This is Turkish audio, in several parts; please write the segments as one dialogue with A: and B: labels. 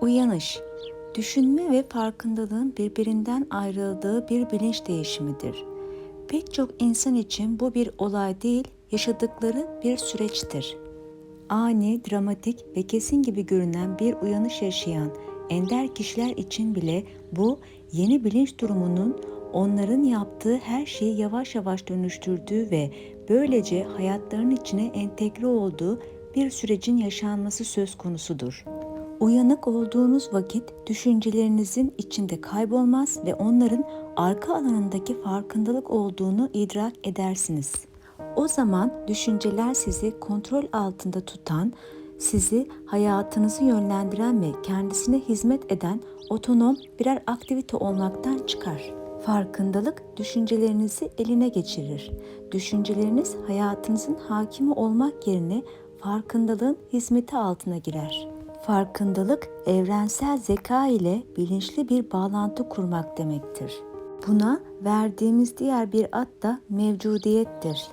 A: Uyanış, düşünme ve farkındalığın birbirinden ayrıldığı bir bilinç değişimidir. Pek çok insan için bu bir olay değil, yaşadıkları bir süreçtir. Ani, dramatik ve kesin gibi görünen bir uyanış yaşayan ender kişiler için bile bu yeni bilinç durumunun onların yaptığı her şeyi yavaş yavaş dönüştürdüğü ve böylece hayatlarının içine entegre olduğu bir sürecin yaşanması söz konusudur. Uyanık olduğunuz vakit düşüncelerinizin içinde kaybolmaz ve onların arka alanındaki farkındalık olduğunu idrak edersiniz. O zaman düşünceler sizi kontrol altında tutan, sizi hayatınızı yönlendiren ve kendisine hizmet eden otonom birer aktivite olmaktan çıkar. Farkındalık düşüncelerinizi eline geçirir. Düşünceleriniz hayatınızın hakimi olmak yerine farkındalığın hizmeti altına girer. Farkındalık evrensel zeka ile bilinçli bir bağlantı kurmak demektir. Buna verdiğimiz diğer bir ad da mevcudiyettir.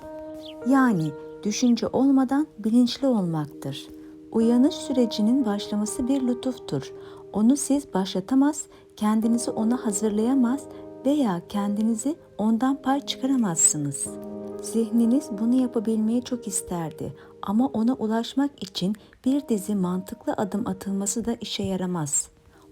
A: Yani düşünce olmadan bilinçli olmaktır. Uyanış sürecinin başlaması bir lütuftur. Onu siz başlatamaz, kendinizi ona hazırlayamaz veya kendinizi ondan pay çıkaramazsınız. Zihniniz bunu yapabilmeyi çok isterdi ama ona ulaşmak için bir dizi mantıklı adım atılması da işe yaramaz.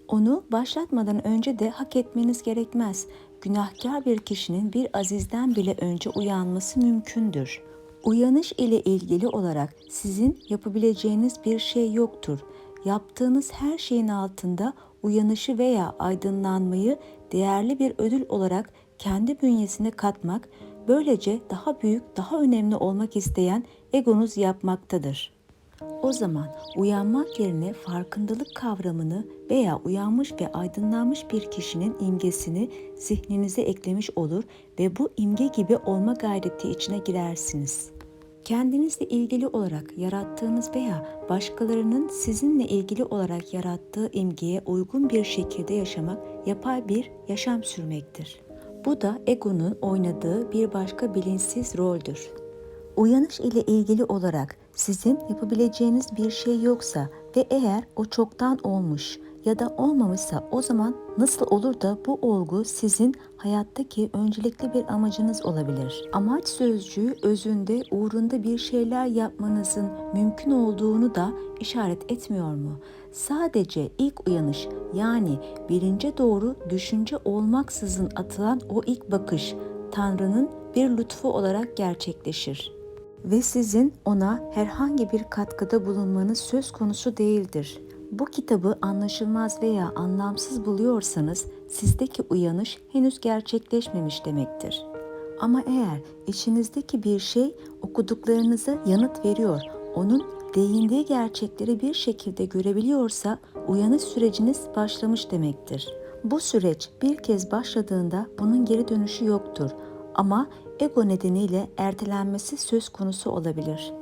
A: Onu başlatmadan önce de hak etmeniz gerekmez. Günahkar bir kişinin bir azizden bile önce uyanması mümkündür. Uyanış ile ilgili olarak sizin yapabileceğiniz bir şey yoktur. Yaptığınız her şeyin altında uyanışı veya aydınlanmayı değerli bir ödül olarak kendi bünyesine katmak, böylece daha büyük, daha önemli olmak isteyen egonuz yapmaktadır. O zaman uyanmak yerine farkındalık kavramını veya uyanmış ve aydınlanmış bir kişinin imgesini zihninize eklemiş olur ve bu imge gibi olma gayreti içine girersiniz. Kendinizle ilgili olarak yarattığınız veya başkalarının sizinle ilgili olarak yarattığı imgeye uygun bir şekilde yaşamak yapay bir yaşam sürmektir. Bu da egonun oynadığı bir başka bilinçsiz roldür. Uyanış ile ilgili olarak sizin yapabileceğiniz bir şey yoksa ve eğer o çoktan olmuş ya da olmamışsa o zaman nasıl olur da bu olgu sizin hayattaki öncelikli bir amacınız olabilir. Amaç sözcüğü özünde uğrunda bir şeyler yapmanızın mümkün olduğunu da işaret etmiyor mu? Sadece ilk uyanış yani bilince doğru düşünce olmaksızın atılan o ilk bakış Tanrı'nın bir lütfu olarak gerçekleşir ve sizin ona herhangi bir katkıda bulunmanız söz konusu değildir. Bu kitabı anlaşılmaz veya anlamsız buluyorsanız sizdeki uyanış henüz gerçekleşmemiş demektir. Ama eğer içinizdeki bir şey okuduklarınıza yanıt veriyor, onun değindiği gerçekleri bir şekilde görebiliyorsa uyanış süreciniz başlamış demektir. Bu süreç bir kez başladığında bunun geri dönüşü yoktur ama ego nedeniyle ertelenmesi söz konusu olabilir.